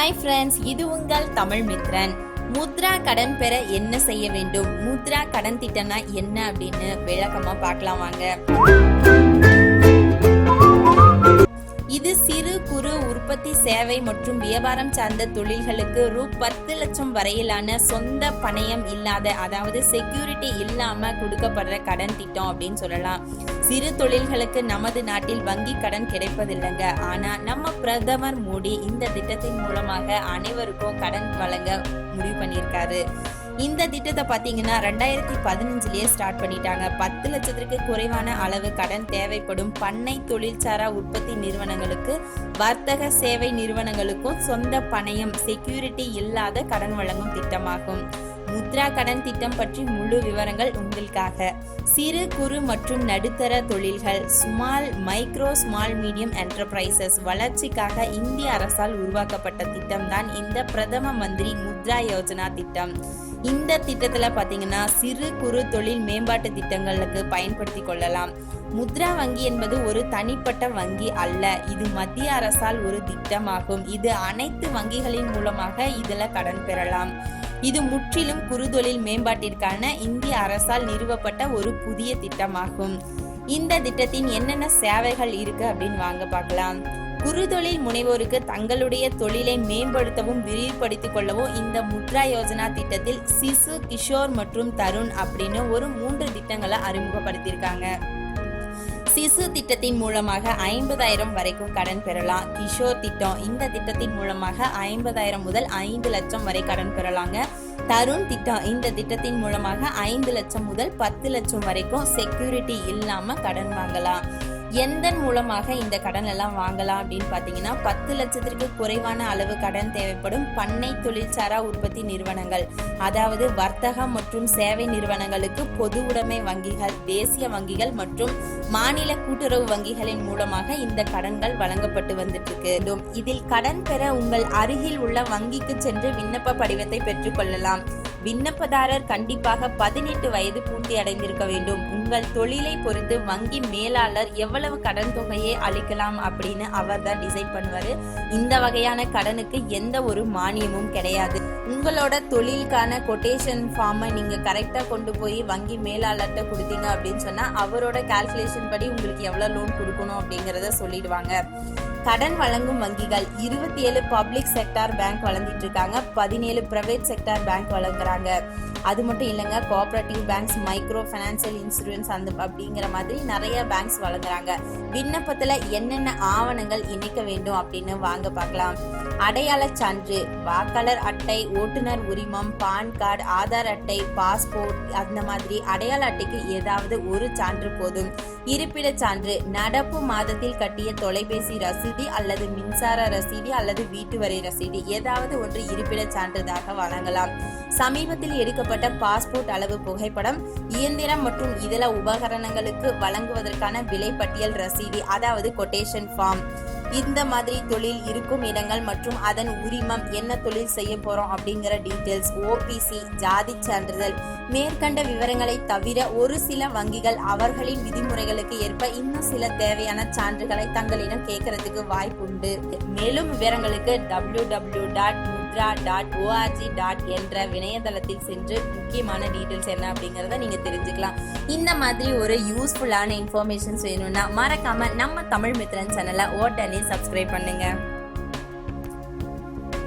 Hi friends இது உங்கள் தமிழ் மித்ரன். முத்ரா கடன் பெற என்ன செய்ய வேண்டும்? முத்ரா கடன் திட்டம்னா என்ன அப்படின்னு விளக்கமா பார்க்கலாம் வாங்க. இது சிறு குறு உற்பத்தி சேவை மற்றும் வியாபாரம் சார்ந்த தொழில்களுக்கு ரூ. பத்து லட்சம் வரையிலான சொந்த பணயம் இல்லாத அதாவது செக்யூரிட்டி இல்லாம கொடுக்கப்படுற கடன் திட்டம் அப்படின்னு சொல்லலாம். சிறு தொழில்களுக்கு நமது நாட்டில் வங்கி கடன் கிடைப்பதில்லைங்க. ஆனா நம்ம பிரதமர் மோடி இந்த திட்டத்தின் மூலமாக அனைவருக்கும் கடன் வழங்க முடிவு பண்ணியிருக்காரு. இந்த திட்டத்தை பார்த்தீங்கன்னா ரெண்டாயிரத்தி பதினஞ்சுலயே ஸ்டார்ட் பண்ணிட்டாங்க. பத்து லட்சத்திற்கு குறைவான அளவு கடன் தேவைப்படும் பண்ணை தொழிற்சாரா உற்பத்தி நிறுவனங்களுக்கு வர்த்தக சேவை நிறுவனங்களுக்கும் சொந்த பணயம் செக்யூரிட்டி இல்லாத கடன் வழங்கும் திட்டமாகும். முத்ரா கடன் திட்டம் பற்றி முழு விவரங்கள் உங்களுக்காக. சிறு குறு மற்றும் நடுத்தர தொழில்கள் small micro small medium enterprises வளர்ச்சிக்காக இந்திய அரசால் உருவாக்கப்பட்ட திட்டம் தான் இந்த பிரதம மந்திரி முத்ரா யோஜனா திட்டம். இந்த திட்டத்துல பாத்தீங்கன்னா சிறு குறு தொழில் மேம்பாட்டு திட்டங்களுக்கு பயன்படுத்தி கொள்ளலாம். முத்ரா வங்கி என்பது ஒரு தனிப்பட்ட வங்கி அல்ல இது மத்திய அரசால் ஒரு திட்டமாகும். இது அனைத்து வங்கிகளின் மூலமாக இதுல கடன் பெறலாம். இது முற்றிலும் குறுதொழில் மேம்பாட்டிற்கான இந்திய அரசால் நிறுவப்பட்ட ஒரு புதிய திட்டமாகும். இந்த திட்டத்தின் என்னென்ன சேவைகள் இருக்கு அப்படின்னு வாங்க பார்க்கலாம். குறுதொழில் முனைவோருக்கு தங்களுடைய தொழிலை மேம்படுத்தவும் விரிவுபடுத்திக் கொள்ளவும் இந்த முத்ரா யோஜனா திட்டத்தில் சிசு கிஷோர் மற்றும் தருண் அப்படின்னு ஒரு மூன்று திட்டங்களை அறிமுகப்படுத்தியிருக்காங்க. சிசு திட்டத்தின் மூலமாக ஐம்பதாயிரம் வரைக்கும் கடன் பெறலாம். கிஷோர் திட்டம் இந்த திட்டத்தின் மூலமாக ஐம்பதாயிரம் முதல் ஐந்து லட்சம் வரை கடன் பெறலாங்க. தருண் திட்டம் இந்த திட்டத்தின் மூலமாக ஐந்து லட்சம் முதல் பத்து லட்சம் வரைக்கும் செக்யூரிட்டி இல்லாம கடன் வாங்கலாம். எந்தன் மூலமாக இந்த கடன் எல்லாம் வாங்கலாம் அப்படின்னு பார்த்தீங்கன்னா பத்து லட்சத்திற்கு குறைவான அளவு கடன் தேவைப்படும் பண்ணை தொழிற்சாரா உற்பத்தி நிறுவனங்கள். அதாவது வர்த்தகம் மற்றும் சேவை நிறுவனங்களுக்கு பொது உடைமை வங்கிகள் தேசிய வங்கிகள் மற்றும் மாநில கூட்டுறவு வங்கிகளின் மூலமாக இந்த கடன்கள் வழங்கப்பட்டு வந்துட்டு இருக்கு இதில் கடன் பெற உங்கள் அருகில் உள்ள வங்கிக்கு சென்று விண்ணப்ப படிவத்தை பெற்றுக்கொள்ளலாம் விண்ணப்பதாரர் கண்டிப்பாக பதினெட்டு வயது பூர்த்தி அடைந்திருக்க வேண்டும். உங்கள் தொழிலை பொறுத்து வங்கி மேலாளர் எவ்வளவு கடன் தொகையை அளிக்கலாம் அப்படின்னு அவர் தான் டிசைட் பண்ணுவாரு. இந்த வகையான கடனுக்கு எந்த ஒரு மானியமும் கிடையாது. உங்களோட தொழிலுக்கான கொட்டேஷன் ஃபார்மை நீங்க கரெக்டா கொண்டு போய் வங்கி மேலாளர்கிட்ட கொடுத்தீங்க அப்படின்னு சொன்னா அவரோட கால்குலேஷன் படி உங்களுக்கு எவ்வளவு லோன் கொடுக்கணும் அப்படிங்கறத சொல்லிடுவாங்க. கடன் வழங்கும் வங்கிகள் இருபத்தி ஏழு பப்ளிக் செக்டார் பேங்க் வழங்கிட்டு இருக்காங்க. பதினேழு பிரைவேட் செக்டார் பேங்க் வழங்குறாங்க. அது மட்டும் இல்லைங்க cooperative banks micro financial insurance அந்த அப்படிங்கிற மாதிரி நிறைய பேங்க்ஸ் வழங்குறாங்க விண்ணப்பத்துல என்னென்ன ஆவணங்கள் இணைக்க வேண்டும் அப்படின்னு வாங்க பார்க்கலாம். அடையாள சான்று வாக்காளர் அட்டை ஓட்டுநர் உரிமம் பான் கார்டு ஆதார் அட்டை பாஸ்போர்ட் அந்த மாதிரி அடையாள அட்டைக்கு ஏதாவது ஒரு சான்று போதும். இருப்பிட சான்று நடப்பு மாதத்தில் கட்டிய தொலைபேசி ரசீதி அல்லது மின்சார ரசீதி அல்லது வீட்டு வரை ரசீதி ஏதாவது ஒன்று இருப்பிட சான்றுதாக வழங்கலாம். சமீபத்தில் எடுக்கப்பட்ட பாஸ்போர்ட் அளவு புகைப்படம் இயந்திரம் மற்றும் இதர உபகரணங்களுக்கு வழங்குவதற்கான விலை பட்டியல் அதாவது கொட்டேஷன் ஃபார்ம் இந்த மாதிரி தொழில் இருக்கும் இடங்கள் மற்றும் அதன் உரிமம் என்ன தொழில் செய்ய போறோம் அப்படிங்கிற டீட்டெயில்ஸ் ஓபிசி ஜாதி சான்றிதழ் மேற்கண்ட விவரங்களை தவிர ஒரு சில வங்கிகள் அவர்களின் விதிமுறைகளுக்கு ஏற்ப இன்னும் சில தேவையான சான்றுகளை தங்களிடம் கேட்கறதுக்கு வாய்ப்பு உண்டு மேலும் விவரங்களுக்கு W W dot Mudra dot O R G dot என்ற இணையதளத்தில் சென்று முக்கியமான டீட்டெயில்ஸ் என்ன அப்படிங்கிறத நீங்கள் தெரிஞ்சுக்கலாம். இந்த மாதிரி ஒரு யூஸ்ஃபுல்லான இன்ஃபர்மேஷன்ஸ் வேணும்னா மறக்காமல் நம்ம தமிழ் மித்ரன் சேனலை ஓட்டனே சப்ஸ்கிரைப் பண்ணுங்கள்